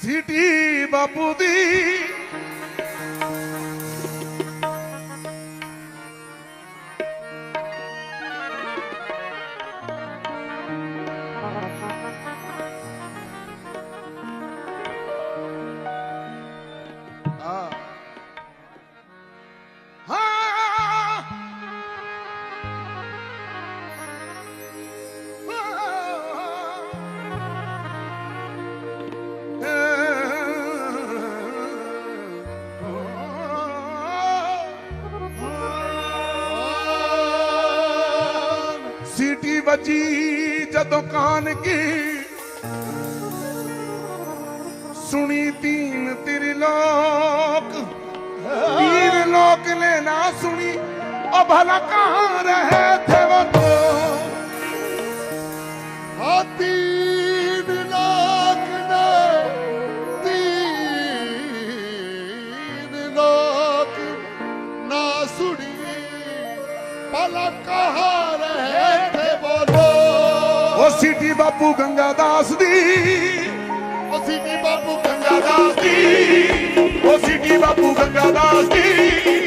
City বাপুদি ਸੀਟੀ ਵੱਜੀ ਜਦੋਂ ਕਾਨ ਕੀ ਸੁਣੀ ਤੀਨ ਤੇਰੇ ਲੋਕ। ਤੀਨ ਲੋਕ ਨੇ ਨਾ ਸੁਣੀ। ਉਹ ਭਲਾ ਕਹਾਂ ਰਹੇ ਥੇ ਉਹ ਸਿਟੀ ਬਾਪੂ ਗੰਗਾ ਦਾਸ ਦੀ। ਉਹ ਸਿਟੀ ਬਾਪੂ ਗੰਗਾ ਦਾਸ ਦੀ। ਉਹ ਸਿਟੀ ਬਾਪੂ ਗੰਗਾ ਦਾਸ ਦੀ।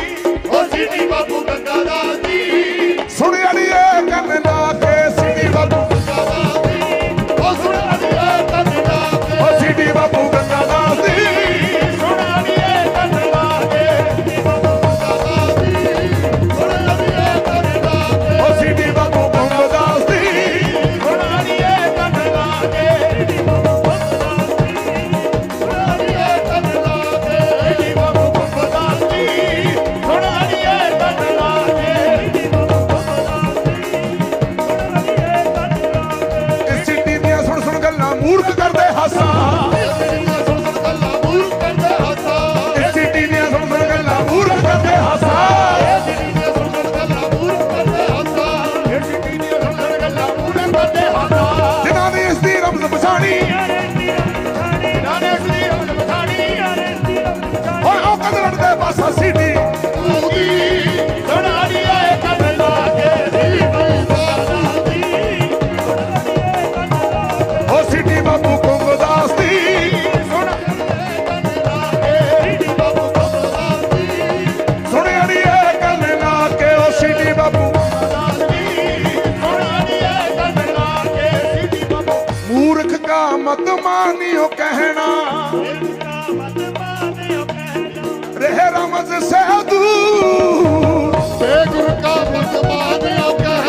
ਮੂਰਖ ਕਰਦੇ ਹਾਸਾ। ਜਿਨ੍ਹਾਂ ਨੇ ਇਸ ਦੀ ਰਮਜ਼ ਪਛਾਣੀ ਮੇਰਾ ਮਤ ਮਾਨਿਓ ਕਹਿਣਾ। ਰਹਿ ਰਮਜ ਸਹਿਦੂ। ਤੇ ਗੁਰ ਕਾ ਮਤ ਮਾਨਿਓ ਕਹਿਣਾ।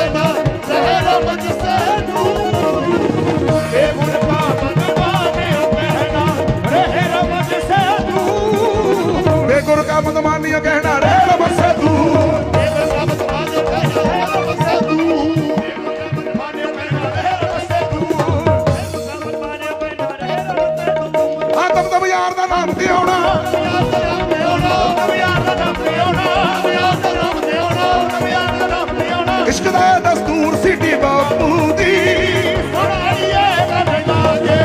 ਇਸ਼ਕ ਦਾ ਦਸਤੂਰ ਸਿੱਟੀ ਬਾਪੂ ਦੀ। ਸੁਣਾਈਏ ਕੰਨ ਲਾਗੇ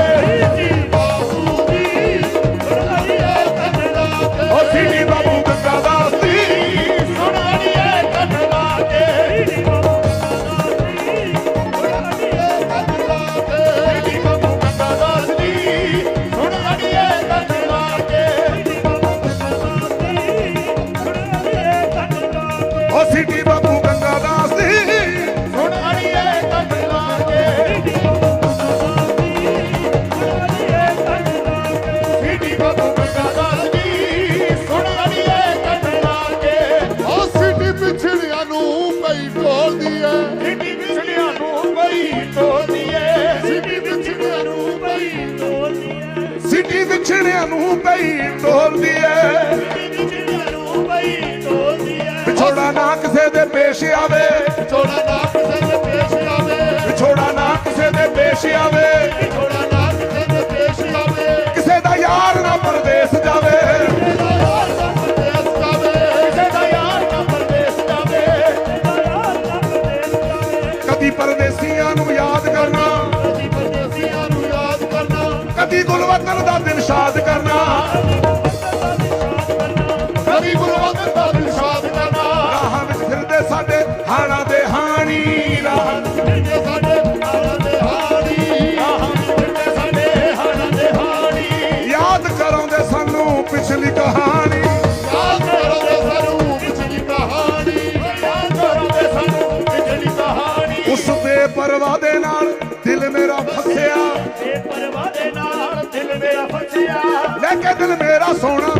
ਜੀ ਬਾਪੂ ਦੀ। ਸੁਣਾਈਏ ਕੰਨ ਲਾਗੇ। ਉਹ ਸਿੱਟੀ ਬਾਪੂ ਗੱਗਾ ਦਾਸਤੀ ਸੁਣਾਈਏ ਕੰਨ ਲਾਗੇ ਜੀ ਬਾਪੂ ਗੱਗਾ ਦਾਸਤੀ ਸੁਣਾਈਏ ਕੰਨ ਲਾਗੇ ਜੀ ਬਾਪੂ ਗੱਗਾ ਦਾਸਤੀ ਸੁਣਾਈਏ ਕੰਨ ਲਾਗੇ ਉਹ ਸਿੱਟੀ ਬਾਪੂ ਗੰਗਾ ਦਾ ਚਿੜੀਆਂ ਨੂੰ ਪਈ ਢੋਲਦੀ ਏ। ਵਿਛੋੜਾ ਵਿਛੋੜਾ ਨਾ ਕਿਸੇ ਦੇ ਪੇਸ਼ ਆਵੇ। ਵਿਛੋੜਾ ਨਾ ਕਿਸੇ ਦੇ ਪੇਸ਼ ਆਵੇ। ਵਤਨ ਦਾ ਦਿਨ ਸ਼ਾਦ ਕਰਨਾ। ਦਿਲ ਮੇਰਾ ਸੋਹਣਾ